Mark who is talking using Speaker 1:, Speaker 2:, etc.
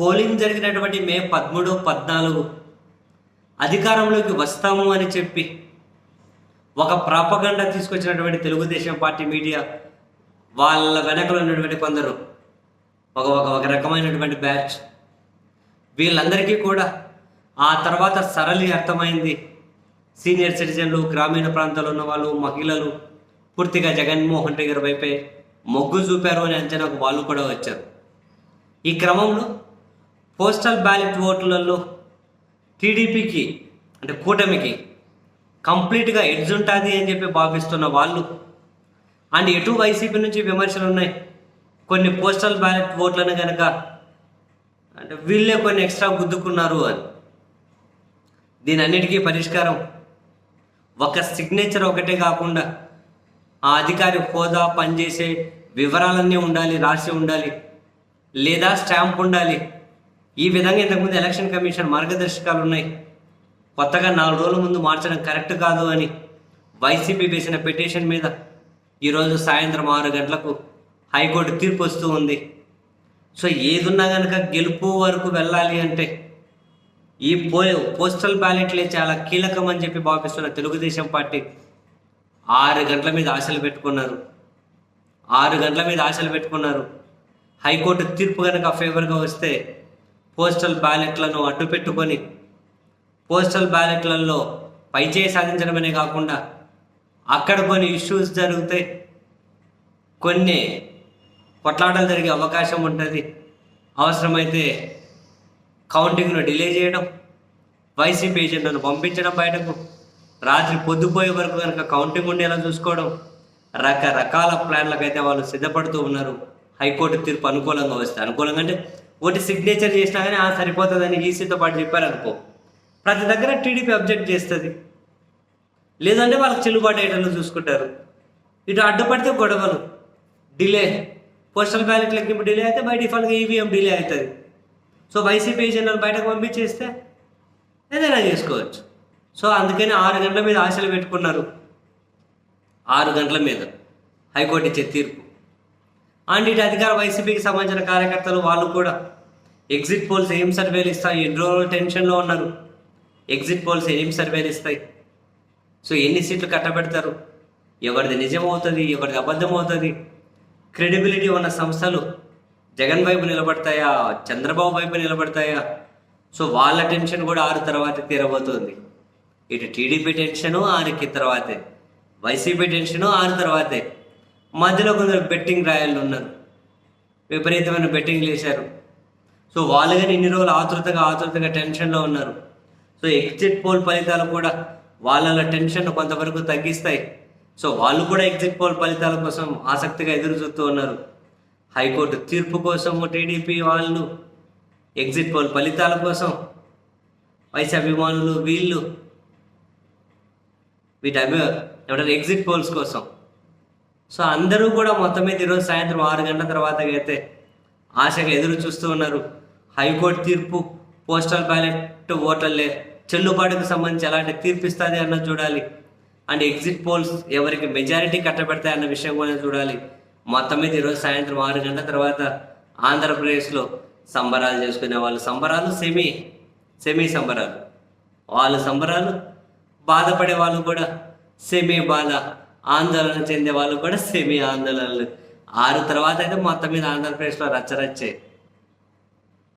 Speaker 1: Polling జరిగినటువంటి మే పదమూడు పద్నాలుగు అధికారంలోకి వస్తాము అని చెప్పి ఒక ప్రాపగండ తీసుకొచ్చినటువంటి తెలుగుదేశం పార్టీ మీడియా వాళ్ళ వెనకలో ఉన్నటువంటి కొందరు ఒక ఒక ఒక రకమైనటువంటి బ్యాచ్. వీళ్ళందరికీ కూడా ఆ తర్వాత సరళి అర్థమైంది. సీనియర్ సిటిజన్లు గ్రామీణ ప్రాంతాల్లో ఉన్న వాళ్ళు మహిళలు పూర్తిగా జగన్మోహన్ రెడ్డి గారి వైపే మొగ్గు చూపారు అనే అంచనాకు వాళ్ళు కూడా వచ్చారు. ఈ క్రమంలో పోస్టల్ బ్యాలెట్ ఓట్లలో టీడీపీకి అంటే కూటమికి కంప్లీట్గా ఎడ్జ్ ఉంటుంది అని చెప్పి భావిస్తున్న వాళ్ళు అండ్ ఎటు వైసీపీ నుంచి విమర్శలు ఉన్నాయి? కొన్ని పోస్టల్ బ్యాలెట్ ఓట్లను కనుక అంటే వీళ్ళే కొన్ని ఎక్స్ట్రా గుద్దుకున్నారు అని. దీని అన్నిటికీ పరిష్కారం ఒక సిగ్నేచర్ ఒకటే కాకుండా ఆ అధికారి హోదా పనిచేసే వివరాలన్నీ ఉండాలి రాసి ఉండాలి లేదా స్టాంప్ ఉండాలి. ఈ విధంగా ఇంతకుముందు ఎలక్షన్ కమిషన్ మార్గదర్శకాలు ఉన్నాయి. కొత్తగా నాలుగు రోజుల ముందు మార్చడం కరెక్ట్ కాదు అని వైసీపీ వేసిన పిటిషన్ మీద ఈరోజు సాయంత్రం ఆరు గంటలకు హైకోర్టు తీర్పు వస్తూ ఉంది. సో ఏదున్నా కనుక గెలుపు వరకు వెళ్ళాలి అంటే ఈ పో పోస్టల్ బ్యాలెట్లే చాలా కీలకం అని చెప్పి భావిస్తున్న తెలుగుదేశం పార్టీ ఆరు గంటల మీద ఆశలు పెట్టుకున్నారు. ఆరు గంటల మీద ఆశలు పెట్టుకున్నారు. హైకోర్టు తీర్పు కనుక ఫేవర్గా వస్తే పోస్టల్ బ్యాలెట్లను అడ్డు పెట్టుకొని పోస్టల్ బ్యాలెట్లలో పైచే సాధించడమనే కాకుండా అక్కడ కొన్ని ఇష్యూస్ జరిగితే కొన్ని కొట్లాటలు జరిగే అవకాశం ఉంటుంది. అవసరమైతే కౌంటింగ్ను డిలే చేయడం వైసీపీ ఏజెంట్లను పంపించడం బయటకు రాత్రి పొద్దుపోయే వరకు కనుక కౌంటింగ్ ఉండేలా చూసుకోవడం రకరకాల ప్లాన్లకు అయితే వాళ్ళు సిద్ధపడుతూ ఉన్నారు. హైకోర్టు తీర్పు అనుకూలంగా వస్తే అనుకూలంగా అంటే ఒకటి సిగ్నేచర్ చేసినా కానీ ఆ సరిపోతుందని ఈసీతో పాటు చెప్పారనుకో. ప్రతి దగ్గర టీడీపీ అబ్జెక్ట్ చేస్తుంది. లేదంటే వాళ్ళకి చెల్లుబాటు అయ్యేటట్లు చూసుకుంటారు. ఇటు అడ్డుపడితే గొడవలు డిలే. పోస్టల్ బ్యాలెట్ లెక్కింపు డిలే అయితే బై డిఫాల్ట్గా ఈవీఎం డిలే అవుతుంది. సో వైసీపీ ఏజెంట్లను బయటకు పంపించేస్తే ఏదైనా చేసుకోవచ్చు. సో అందుకని ఆరు గంటల మీద ఆశలు పెట్టుకున్నారు. ఆరు గంటల మీద హైకోర్టు ఇచ్చే తీర్పు. అండ్ ఇటు అధికార వైసీపీకి సంబంధించిన కార్యకర్తలు వాళ్ళు కూడా. ఎగ్జిట్ పోల్స్ ఏం సర్వేలు ఇస్తాయి? ఎన్ని రోజులు టెన్షన్లో ఉన్నారు? ఎగ్జిట్ పోల్స్ ఏం సర్వేలు ఇస్తాయి? సో ఎన్ని సీట్లు కట్టబెడతారు? ఎవరిది నిజం అవుతుంది? ఎవరిది అబద్ధం అవుతుంది? క్రెడిబిలిటీ ఉన్న సంస్థలు జగన్ వైపు నిలబడతాయా? చంద్రబాబు వైపు నిలబడతాయా? సో వాళ్ళ టెన్షన్ కూడా ఆరు తర్వాత తీరబోతుంది. ఇటు టీడీపీ టెన్షను ఆరుకి తర్వాతే. వైసీపీ టెన్షను ఆరు తర్వాతే. మధ్యలో కొందరు బెట్టింగ్ రాయలు ఉన్నారు. విపరీతమైన బెట్టింగ్లు వేశారు సో వాళ్ళు కానీ ఇన్ని రోజులు ఆతృతగా ఆతృతగా టెన్షన్లో ఉన్నారు. సో ఎగ్జిట్ పోల్ ఫలితాలు కూడా వాళ్ళ టెన్షన్ కొంతవరకు తగ్గిస్తాయి. సో వాళ్ళు కూడా ఎగ్జిట్ పోల్ ఫలితాల కోసం ఆసక్తిగా ఎదురు చూస్తూ ఉన్నారు. హైకోర్టు తీర్పు కోసం టీడీపీ వాళ్ళు ఎగ్జిట్ పోల్ ఫలితాల కోసం వైసీ అభిమానులు వీళ్ళు వీటి అభి ఏమంటారు ఎగ్జిట్ పోల్స్ కోసం సో అందరూ కూడా మొత్తం మీద ఈరోజు సాయంత్రం ఆరు గంటల తర్వాత అయితే ఆశగా ఎదురు చూస్తూ ఉన్నారు. హైకోర్టు తీర్పు పోస్టల్ బ్యాలెట్ ఓటర్లే చెల్లుబాటుకు సంబంధించి ఎలాంటి తీర్పు ఇస్తుంది అన్నది చూడాలి. అండ్ ఎగ్జిట్ పోల్స్ ఎవరికి మెజారిటీ కట్టబెడతాయి అన్న విషయం కూడా చూడాలి. మొత్తం మీద ఈరోజు సాయంత్రం ఆరు గంటల తర్వాత ఆంధ్రప్రదేశ్లో సంబరాలు చేసుకునే వాళ్ళు సంబరాలు సెమీ సెమీ సంబరాలు. వాళ్ళ సంబరాలు బాధపడే వాళ్ళు కూడా సెమీ బాధ ఆందోళన చెందే వాళ్ళు కూడా సెమీ ఆందోళనలు ఆరు తర్వాత అయితే మొత్తం మీద ఆంధ్రప్రదేశ్లో రచ్చరచ్చే